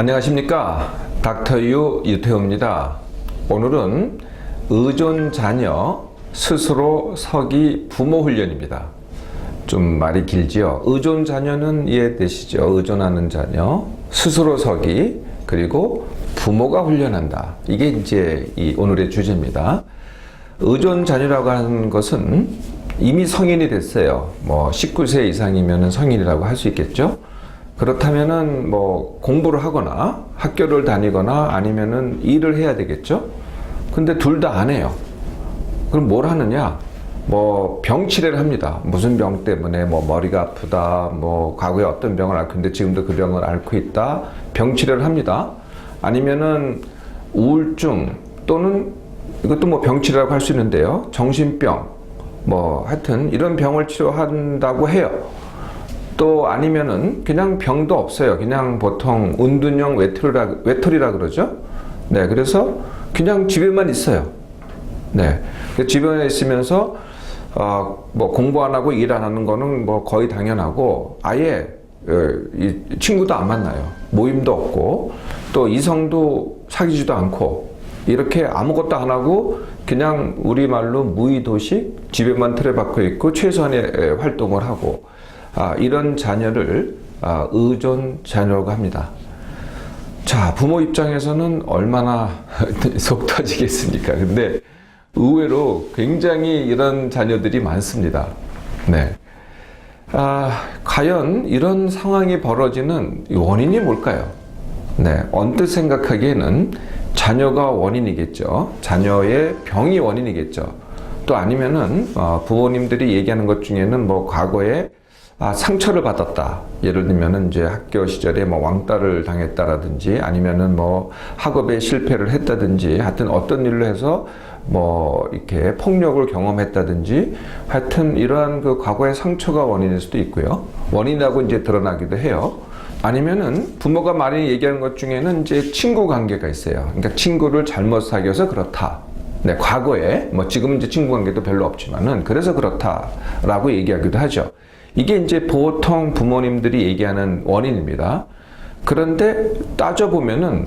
안녕하십니까? 닥터유 유태호입니다. 오늘은 의존 자녀 스스로 서기 부모 훈련입니다. 좀 말이 길지요. 의존 자녀는 이해되시죠? 의존하는 자녀 스스로 서기 그리고 부모가 훈련한다. 이게 이제 이 오늘의 주제입니다. 의존 자녀라고 하는 것은 이미 성인이 됐어요. 뭐 19세 이상이면 성인이라고 할 수 있겠죠 그렇다면은 뭐 공부를 하거나 학교를 다니거나 아니면은 일을 해야 되겠죠? 근데 둘 다 안 해요. 그럼 뭘 하느냐? 뭐 병치레를 합니다. 무슨 병 때문에 뭐 머리가 아프다, 뭐 과거에 어떤 병을 앓고 있는데 지금도 그 병을 앓고 있다. 병치레를 합니다. 아니면은 우울증 또는 이것도 뭐 병치레라고 할 수 있는데요. 정신병 뭐 하여튼 이런 병을 치료한다고 해요. 또 아니면은 그냥 병도 없어요. 그냥 보통 운둔형 외톨이라, 외톨이라 그러죠. 네, 그래서 그냥 집에만 있어요. 네, 그 집에 있으면서 어, 뭐 공부 안 하고 일 안 하는 거는 뭐 거의 당연하고 아예 어, 이 친구도 안 만나요. 모임도 없고 또 이성도 사귀지도 않고 이렇게 아무것도 안 하고 그냥 우리말로 무의도식 집에만 틀에박혀 있고 최소한의 에, 활동을 하고 아, 이런 자녀를 아, 의존 자녀라고 합니다. 자, 부모 입장에서는 얼마나 속 터지겠습니까? 근데 의외로 굉장히 이런 자녀들이 많습니다. 네. 아, 과연 이런 상황이 벌어지는 원인이 뭘까요? 네, 언뜻 생각하기에는 자녀가 원인이겠죠. 자녀의 병이 원인이겠죠. 또 아니면은 어, 부모님들이 얘기하는 것 중에는 뭐 과거에 아, 상처를 받았다. 예를 들면은 이제 학교 시절에 뭐 왕따를 당했다라든지 아니면은 뭐 학업에 실패를 했다든지 하여튼 어떤 일로 해서 뭐 이렇게 폭력을 경험했다든지 하여튼 이러한 그 과거의 상처가 원인일 수도 있고요. 원인이라고 이제 드러나기도 해요. 아니면은 부모가 많이 얘기하는 것 중에는 이제 친구 관계가 있어요. 그러니까 친구를 잘못 사귀어서 그렇다. 네, 과거에 뭐 지금은 이제 친구 관계도 별로 없지만은 그래서 그렇다라고 얘기하기도 하죠. 이게 이제 보통 부모님들이 얘기하는 원인입니다. 그런데 따져보면은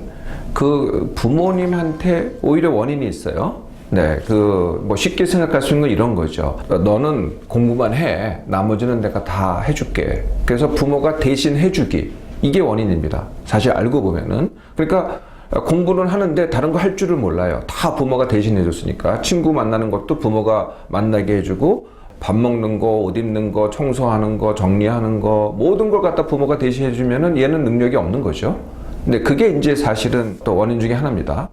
그 부모님한테 오히려 원인이 있어요. 네, 그 뭐 쉽게 생각할 수 있는 건 이런 거죠. 너는 공부만 해. 나머지는 내가 다 해줄게. 그래서 부모가 대신 해주기. 이게 원인입니다. 사실 알고 보면은. 그러니까 공부는 하는데 다른 거 할 줄을 몰라요. 다 부모가 대신 해줬으니까. 친구 만나는 것도 부모가 만나게 해주고 밥 먹는 거, 옷 입는 거, 청소하는 거, 정리하는 거, 모든 걸 갖다 부모가 대신해 주면은 얘는 능력이 없는 거죠. 근데 그게 이제 사실은 또 원인 중에 하나입니다.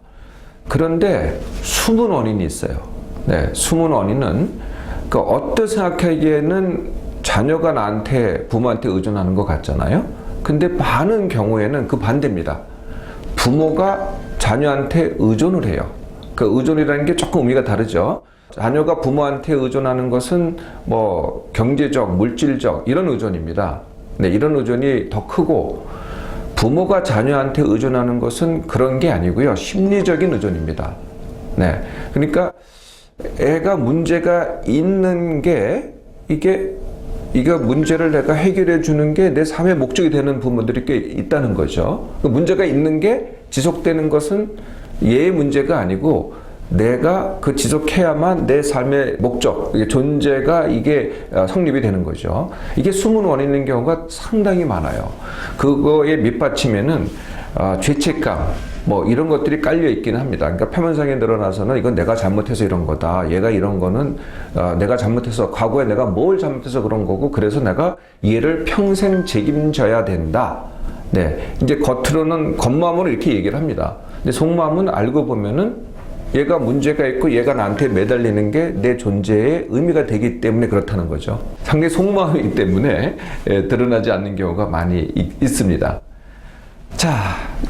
그런데 숨은 원인이 있어요. 네, 숨은 원인은 그 어떤 생각하기에는 자녀가 나한테 부모한테 의존하는 것 같잖아요. 근데 많은 경우에는 그 반대입니다. 부모가 자녀한테 의존을 해요. 그 의존이라는 게 조금 의미가 다르죠. 자녀가 부모한테 의존하는 것은 뭐 경제적, 물질적 이런 의존입니다. 네, 이런 의존이 더 크고 부모가 자녀한테 의존하는 것은 그런 게 아니고요. 심리적인 의존입니다. 네. 그러니까 애가 문제가 있는 게 이게 이거 문제를 내가 해결해 주는 게 내 삶의 목적이 되는 부모들이 꽤 있다는 거죠. 그 문제가 있는 게 지속되는 것은 얘의 문제가 아니고 내가 그 지속해야만 내 삶의 목적, 존재가 이게 어, 성립이 되는 거죠. 이게 숨은 원인인 경우가 상당히 많아요. 그거의 밑받침에는 어, 죄책감, 뭐 이런 것들이 깔려 있기는 합니다. 그러니까 표면상에 드러나서는 이건 내가 잘못해서 이런 거다. 얘가 이런 거는 어, 내가 잘못해서 과거에 내가 뭘 잘못해서 그런 거고 그래서 내가 얘를 평생 책임져야 된다. 네, 이제 겉으로는 겉마음으로 이렇게 얘기를 합니다. 근데 속마음은 알고 보면은 얘가 문제가 있고 얘가 나한테 매달리는 게 내 존재의 의미가 되기 때문에 그렇다는 거죠. 상당히 속마음이기 때문에 예, 드러나지 않는 경우가 많이 있, 있습니다. 자,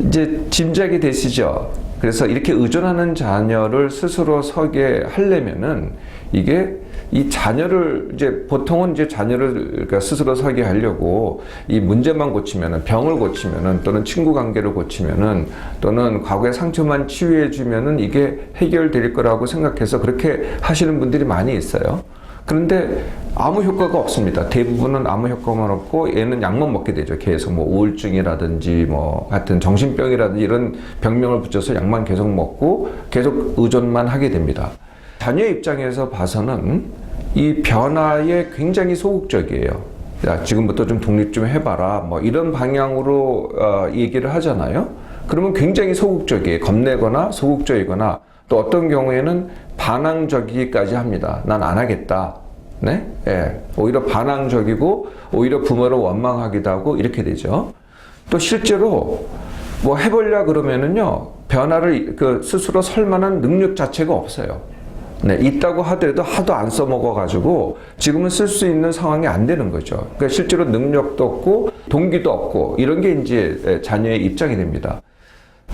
이제 짐작이 되시죠? 그래서 이렇게 의존하는 자녀를 스스로 서게 하려면은 이게 이 자녀를 이제 보통은 이제 자녀를 그러니까 스스로 서게 하려고 이 문제만 고치면은 병을 고치면은 또는 친구 관계를 고치면은 또는 과거의 상처만 치유해 주면은 이게 해결될 거라고 생각해서 그렇게 하시는 분들이 많이 있어요. 그런데 아무 효과가 없습니다. 대부분은 아무 효과만 없고 얘는 약만 먹게 되죠. 계속 뭐 우울증이라든지 뭐 하여튼 정신병이라든지 이런 병명을 붙여서 약만 계속 먹고 계속 의존만 하게 됩니다. 자녀 입장에서 봐서는 이 변화에 굉장히 소극적이에요. 야, 지금부터 좀 독립 좀 해봐라. 뭐 이런 방향으로 어, 얘기를 하잖아요. 그러면 굉장히 소극적이에요. 겁내거나 소극적이거나 또 어떤 경우에는 반항적이기까지 합니다. 난 안 하겠다. 네? 예. 오히려 반항적이고 오히려 부모를 원망하기도 하고 이렇게 되죠. 또 실제로 뭐 해보려 그러면은요 변화를 그 스스로 설 만한 능력 자체가 없어요. 네, 있다고 하더라도 하도 안 써먹어가지고 지금은 쓸 수 있는 상황이 안 되는 거죠. 그러니까 실제로 능력도 없고 동기도 없고 이런 게 이제 자녀의 입장이 됩니다.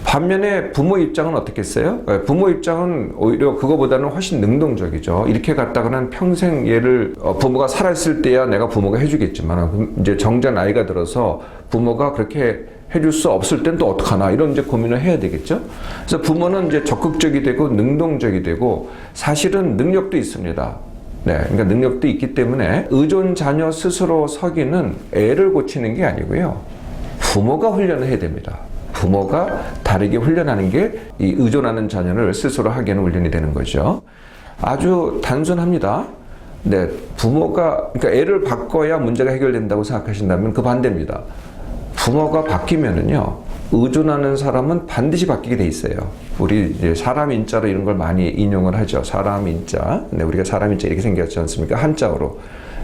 반면에 부모 입장은 어떻겠어요? 예, 부모 입장은 오히려 그거보다는 훨씬 능동적이죠. 이렇게 갔다가는 평생 얘를 어, 부모가 살아있을 때야 내가 부모가 해주겠지만 이제 정자 나이가 들어서 부모가 그렇게 해줄 수 없을 땐 또 어떡하나 이런 이제 고민을 해야 되겠죠. 그래서 부모는 이제 적극적이 되고 능동적이 되고 사실은 능력도 있습니다. 네, 그러니까 능력도 있기 때문에 의존 자녀 스스로 서기는 애를 고치는 게 아니고요. 부모가 훈련을 해야 됩니다. 부모가 다르게 훈련하는 게 이 의존하는 자녀를 스스로 하게 하는 훈련이 되는 거죠. 아주 단순합니다. 네, 부모가 그러니까 애를 바꿔야 문제가 해결된다고 생각하신다면 그 반대입니다. 부모가 바뀌면은요 의존하는 사람은 반드시 바뀌게 돼 있어요. 우리 사람 인자로 이런 걸 많이 인용을 하죠. 사람 인자. 네, 우리가 사람 인자 이렇게 생겼지 않습니까? 한자어로.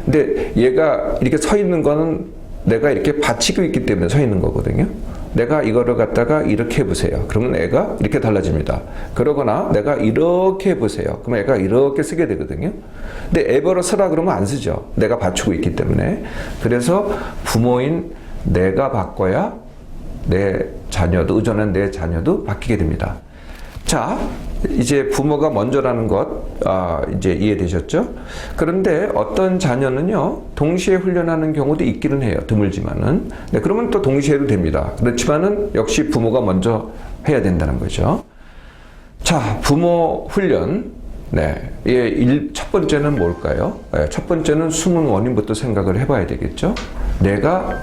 근데 얘가 이렇게 서 있는 거는 내가 이렇게 받치고 있기 때문에 서 있는 거거든요. 내가 이거를 갖다가 이렇게 해보세요. 그러면 애가 이렇게 달라집니다. 그러거나 내가 이렇게 해보세요. 그러면 애가 이렇게 쓰게 되거든요. 근데 애버러 쓰라 그러면 안 쓰죠. 내가 받치고 있기 때문에. 그래서 부모인 내가 바꿔야 내 자녀도, 의존한 내 자녀도 바뀌게 됩니다. 자, 이제 부모가 먼저라는 것, 아, 이제 이해되셨죠? 그런데 어떤 자녀는요, 동시에 훈련하는 경우도 있기는 해요. 드물지만은. 네, 그러면 또 동시에 해도 됩니다. 그렇지만은 역시 부모가 먼저 해야 된다는 거죠. 자, 부모 훈련. 네. 예, 일, 첫 번째는 뭘까요? 예, 첫 번째는 숨은 원인부터 생각을 해봐야 되겠죠? 내가,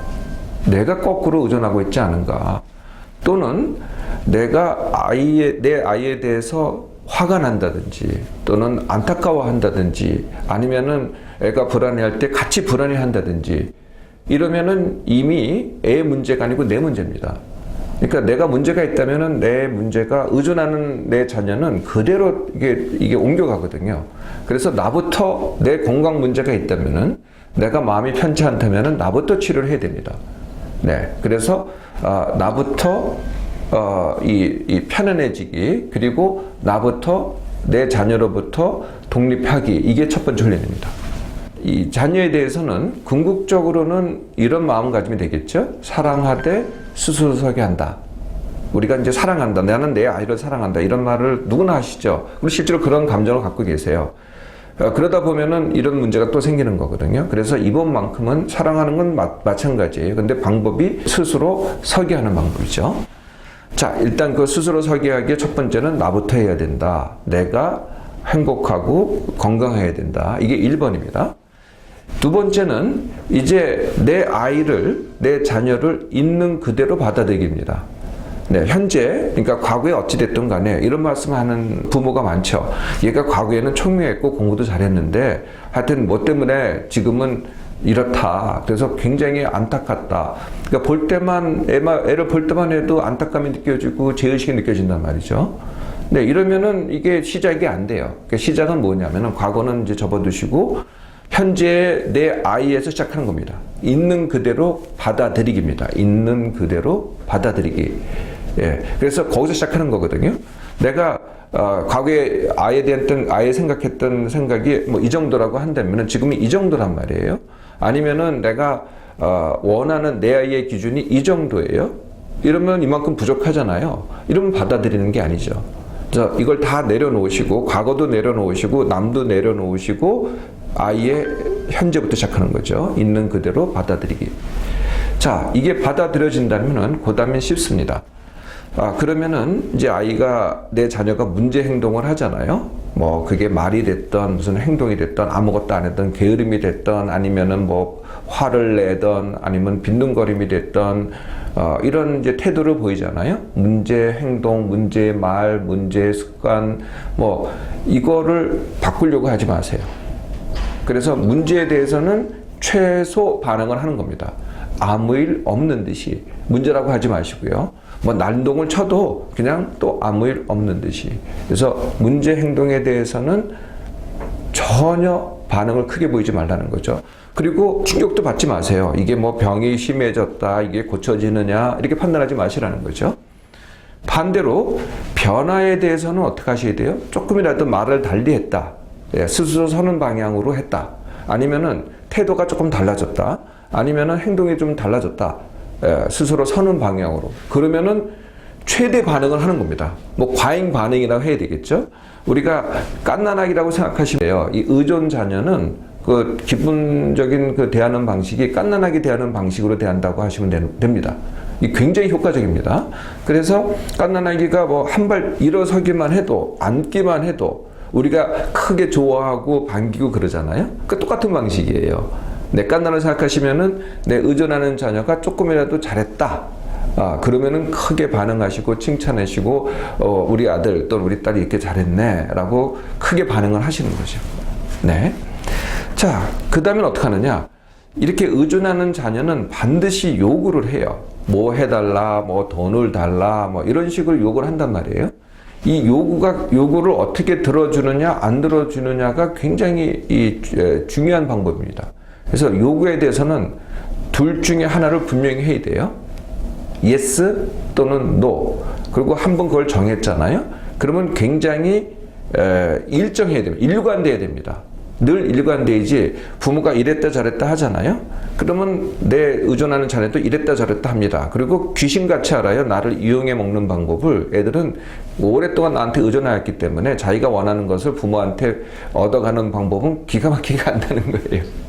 내가 거꾸로 의존하고 있지 않은가. 또는 내가 아이에, 내 아이에 대해서 화가 난다든지 또는 안타까워 한다든지 아니면은 애가 불안해할 때 같이 불안해 한다든지 이러면은 이미 애 문제가 아니고 내 문제입니다. 그러니까 내가 문제가 있다면은 내 문제가 의존하는 내 자녀는 그대로 이게 이게 옮겨가거든요. 그래서 나부터 내 건강 문제가 있다면은 내가 마음이 편치 않다면은 나부터 치료를 해야 됩니다. 네, 그래서 어, 나부터 어, 이, 이 편안해지기 그리고 나부터 내 자녀로부터 독립하기 이게 첫 번째 훈련입니다. 이 자녀에 대해서는 궁극적으로는 이런 마음가짐이 되겠죠. 사랑하되 스스로 서게 한다. 우리가 이제 사랑한다. 나는 내 아이를 사랑한다. 이런 말을 누구나 하시죠. 그리고 실제로 그런 감정을 갖고 계세요. 어, 그러다 보면은 이런 문제가 또 생기는 거거든요. 그래서 이번만큼은 사랑하는 건 마, 마찬가지예요. 근데 방법이 스스로 서게 하는 방법이죠. 자, 일단 그 스스로 서게 하기에 첫 번째는 나부터 해야 된다. 내가 행복하고 건강해야 된다. 이게 1번입니다. 두 번째는 이제 내 아이를, 내 자녀를 있는 그대로 받아들입니다. 네, 현재, 그러니까 과거에 어찌 됐든 간에 이런 말씀 하는 부모가 많죠. 얘가 과거에는 총명했고 공부도 잘했는데 하여튼 뭐 때문에 지금은 이렇다. 그래서 굉장히 안타깝다. 그러니까 볼 때만, 애를 볼 때만 해도 안타까움이 느껴지고 죄의식이 느껴진단 말이죠. 네, 이러면은 이게 시작이 안 돼요. 그러니까 시작은 뭐냐면은 과거는 이제 접어두시고 현재 내 아이에서 시작하는 겁니다. 있는 그대로 받아들이기입니다. 있는 그대로 받아들이기. 예. 그래서 거기서 시작하는 거거든요. 내가 어, 과거에 아이에 대한 아예 생각했던 생각이 뭐 이 정도라고 한다면은 지금이 이 정도란 말이에요. 아니면은 내가 어, 원하는 내 아이의 기준이 이 정도예요. 이러면 이만큼 부족하잖아요. 이러면 받아들이는 게 아니죠. 자, 이걸 다 내려놓으시고 과거도 내려놓으시고 남도 내려놓으시고 아이의 현재부터 시작하는 거죠. 있는 그대로 받아들이기. 자, 이게 받아들여진다면은 그다음엔 쉽습니다. 아, 그러면은 이제 아이가 내 자녀가 문제 행동을 하잖아요. 뭐 그게 말이 됐던 무슨 행동이 됐던 아무것도 안 했던 게으름이 됐던 아니면은 뭐 화를 내던 아니면 빈둥거림이 됐던 어, 이런 이제 태도를 보이잖아요. 문제 행동, 문제 말, 문제 습관 뭐 이거를 바꾸려고 하지 마세요. 그래서 문제에 대해서는 최소 반응을 하는 겁니다. 아무 일 없는 듯이 문제라고 하지 마시고요. 뭐 난동을 쳐도 그냥 또 아무 일 없는 듯이. 그래서 문제 행동에 대해서는 전혀 반응을 크게 보이지 말라는 거죠. 그리고 충격도 받지 마세요. 이게 뭐 병이 심해졌다, 이게 고쳐지느냐, 이렇게 판단하지 마시라는 거죠. 반대로 변화에 대해서는 어떻게 하셔야 돼요? 조금이라도 말을 달리 했다. 예, 스스로 서는 방향으로 했다. 아니면은 태도가 조금 달라졌다. 아니면은 행동이 좀 달라졌다. 예, 스스로 서는 방향으로. 그러면은 최대 반응을 하는 겁니다. 뭐 과잉 반응이라고 해야 되겠죠? 우리가 깐난아기라고 생각하시면 돼요. 이 의존 자녀는 그 기본적인 그 대하는 방식이 깐난하게 대하는 방식으로 대한다고 하시면 되- 됩니다. 이 굉장히 효과적입니다. 그래서 깐난아기가 뭐 한 발 일어서기만 해도 앉기만 해도 우리가 크게 좋아하고 반기고 그러잖아요. 그 똑같은 방식이에요. 내 깐난을 생각하시면은 내 의존하는 자녀가 조금이라도 잘했다. 아, 그러면은 크게 반응하시고 칭찬하시고 어, 우리 아들 또는 우리 딸이 이렇게 잘했네라고 크게 반응을 하시는 거죠. 네. 자, 그 다음엔 어떻게 하느냐? 이렇게 의존하는 자녀는 반드시 요구를 해요. 뭐 해달라, 뭐 돈을 달라, 뭐 이런 식으로 요구를 한단 말이에요. 이 요구가, 요구를 어떻게 들어주느냐, 안 들어주느냐가 굉장히 이, 에, 중요한 방법입니다. 그래서 요구에 대해서는 둘 중에 하나를 분명히 해야 돼요. yes 또는 no. 그리고 한 번 그걸 정했잖아요. 그러면 굉장히 에, 일정해야 됩니다. 일관돼야 됩니다. 늘 일관되지 부모가 이랬다 저랬다 하잖아요. 그러면 내 의존하는 자녀도 이랬다 저랬다 합니다. 그리고 귀신같이 알아요. 나를 이용해 먹는 방법을 애들은 오랫동안 나한테 의존하였기 때문에 자기가 원하는 것을 부모한테 얻어가는 방법은 기가 막히게 안다는 거예요.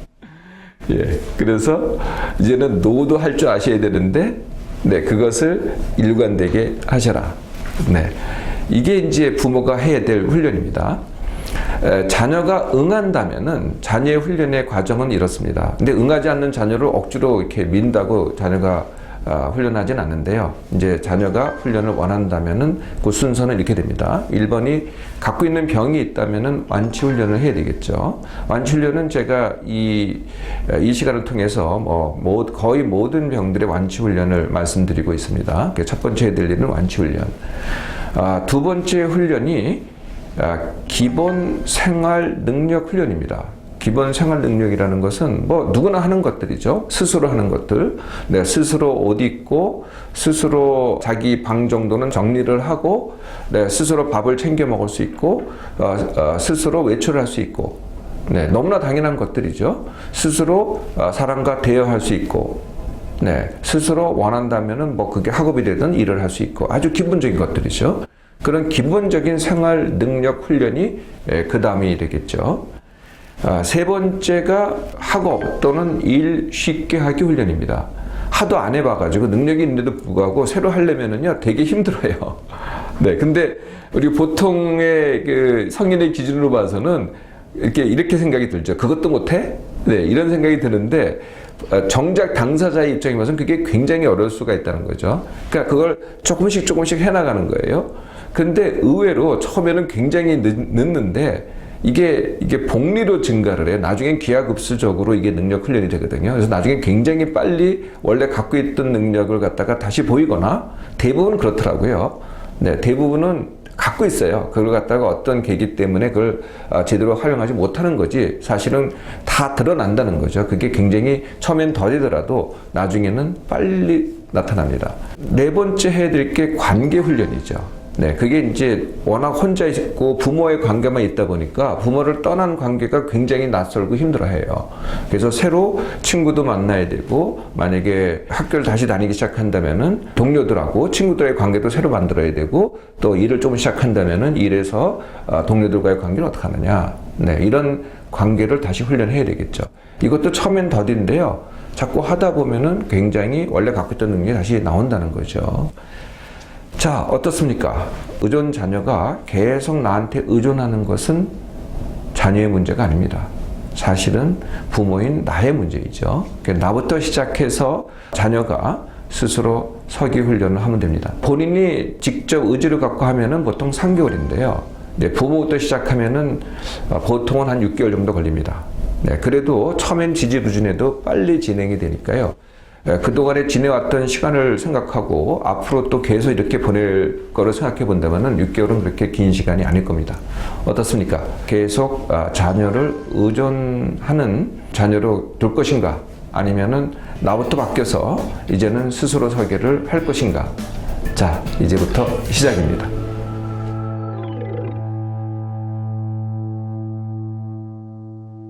예. 그래서 이제는 노도 할 줄 아셔야 되는데, 네, 그것을 일관되게 하셔라. 네. 이게 이제 부모가 해야 될 훈련입니다. 에, 자녀가 응한다면은 자녀의 훈련의 과정은 이렇습니다. 근데 응하지 않는 자녀를 억지로 이렇게 민다고 자녀가 아, 훈련하진 않는데요. 이제 자녀가 훈련을 원한다면은 그 순서는 이렇게 됩니다. 1번이 갖고 있는 병이 있다면은 완치 훈련을 해야 되겠죠. 완치 훈련은 제가 이, 이 시간을 통해서 뭐, 모- 거의 모든 병들의 완치 훈련을 말씀드리고 있습니다. 그첫 번째 해드릴 일은 완치 훈련. 아, 두 번째 훈련이 아, 기본 생활 능력 훈련입니다. 기본 생활 능력이라는 것은 뭐 누구나 하는 것들이죠. 스스로 하는 것들. 네, 스스로 옷 입고 스스로 자기 방 정도는 정리를 하고 네, 스스로 밥을 챙겨 먹을 수 있고 어, 어, 스스로 외출할 수 있고 네, 너무나 당연한 것들이죠. 스스로 어, 사람과 대화할 수 있고 네, 스스로 원한다면은 뭐 그게 학업이 되든 일을 할 수 있고 아주 기본적인 것들이죠. 그런 기본적인 생활 능력 훈련이 그 다음이 되겠죠. 아, 세 번째가 학업 또는 일 쉽게 하기 훈련입니다. 하도 안 해봐가지고 능력이 있는데도 불구하고 새로 하려면은요 되게 힘들어요. 네, 근데 우리 보통의 그 성인의 기준으로 봐서는 이렇게 이렇게 생각이 들죠. 그것도 못해? 네, 이런 생각이 드는데 어, 정작 당사자의 입장에 봐서는 그게 굉장히 어려울 수가 있다는 거죠. 그러니까 그걸 조금씩 조금씩 해나가는 거예요. 근데 의외로 처음에는 굉장히 늦, 늦는데 이게 이게 복리로 증가를 해요. 나중엔 기하급수적으로 이게 능력 훈련이 되거든요. 그래서 나중에 굉장히 빨리 원래 갖고 있던 능력을 갖다가 다시 보이거나 대부분 그렇더라고요. 네, 대부분은 갖고 있어요. 그걸 갖다가 어떤 계기 때문에 그걸 아, 제대로 활용하지 못하는 거지 사실은 다 드러난다는 거죠. 그게 굉장히 처음엔 더디더라도 나중에는 빨리 나타납니다. 네 번째 해드릴 게 관계 훈련이죠. 네, 그게 이제 워낙 혼자 있고 부모의 관계만 있다 보니까 부모를 떠난 관계가 굉장히 낯설고 힘들어해요. 그래서 새로 친구도 만나야 되고 만약에 학교를 다시 다니기 시작한다면은 동료들하고 친구들의 관계도 새로 만들어야 되고 또 일을 좀 시작한다면은 일에서 아, 동료들과의 관계는 어떻게 하느냐. 네, 이런 관계를 다시 훈련해야 되겠죠. 이것도 처음엔 더딘데요. 자꾸 하다 보면은 굉장히 원래 갖고 있던 능력이 다시 나온다는 거죠. 자, 어떻습니까? 의존 자녀가 계속 나한테 의존하는 것은 자녀의 문제가 아닙니다. 사실은 부모인 나의 문제이죠. 그러니까 나부터 시작해서 자녀가 스스로 서기 훈련을 하면 됩니다. 본인이 직접 의지를 갖고 하면은 보통 3개월인데요. 네, 부모부터 시작하면은 어, 보통은 한 6개월 정도 걸립니다. 네, 그래도 처음엔 지지부진해도 빨리 진행이 되니까요. 예, 그동안에 지내왔던 시간을 생각하고 앞으로 또 계속 이렇게 보낼 거를 생각해 본다면 6개월은 그렇게 긴 시간이 아닐 겁니다. 어떻습니까? 계속 아, 자녀를 의존하는 자녀로 둘 것인가? 아니면은 나부터 바뀌어서 이제는 스스로 설계를 할 것인가? 자, 이제부터 시작입니다.